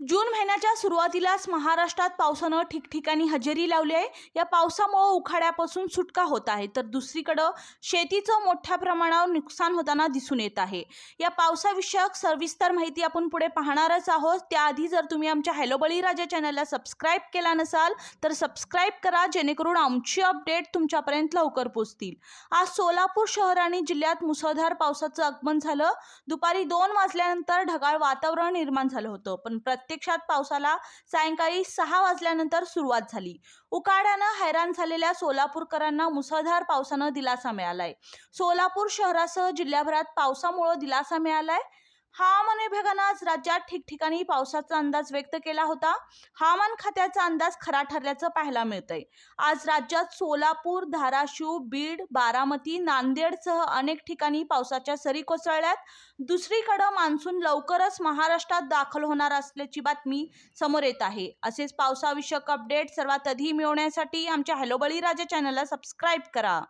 जून महिन्याच्या सुरुवातीलाच महाराष्ट्रात पावसानं ठिकठिकाणी हजेरी लावली आहे. या पावसामुळं उखाड्यापासून सुटका होत आहे. तर दुसरीकडं शेतीचं मोठ्या प्रमाणावर नुकसान होताना दिसून येत आहे. या पावसाविषयक सविस्तर माहिती आपण पुढे पाहणारच आहोत. त्याआधी जर तुम्ही आमच्या हॅलो बळीराजा चॅनलला सबस्क्राईब केला नसाल तर सबस्क्राईब करा जेणेकरून आमची अपडेट तुमच्यापर्यंत लवकर पोचतील. आज सोलापूर शहर आणि जिल्ह्यात मुसळधार पावसाचं आगमन झालं. दुपारी दोन वाजल्यानंतर ढगाळ वातावरण निर्माण झालं होतं. पण प्रत्यक्षात पावसाला सायंकाळी सहा वाजल्यानंतर सुरुवात झाली. उकाड्यानं हैराण झालेल्या सोलापूरकरांना मुसळधार पावसानं दिलासा मिळालाय. सोलापूर शहरासह जिल्ह्याभरात पावसामुळं दिलासा मिळालाय. हवामान विभागानं आज राज्यात ठिकठिकाणी पावसाचा अंदाज व्यक्त केला होता. हवामान खात्याचा अंदाज खरा ठरल्याचं पाहायला मिळतंय. आज राज्यात सोलापूर धाराशिव बीड बारामती नांदेडसह अनेक ठिकाणी पावसाच्या सरी कोसळल्यात. दुसरीकडं मान्सून लवकरच महाराष्ट्रात दाखल होणार असल्याची बातमी समोर येत आहे. असेच पावसाविषयक अपडेट सर्वात आधी मिळवण्यासाठी आमच्या हॅलो बळीराजा चॅनलला सबस्क्राईब करा.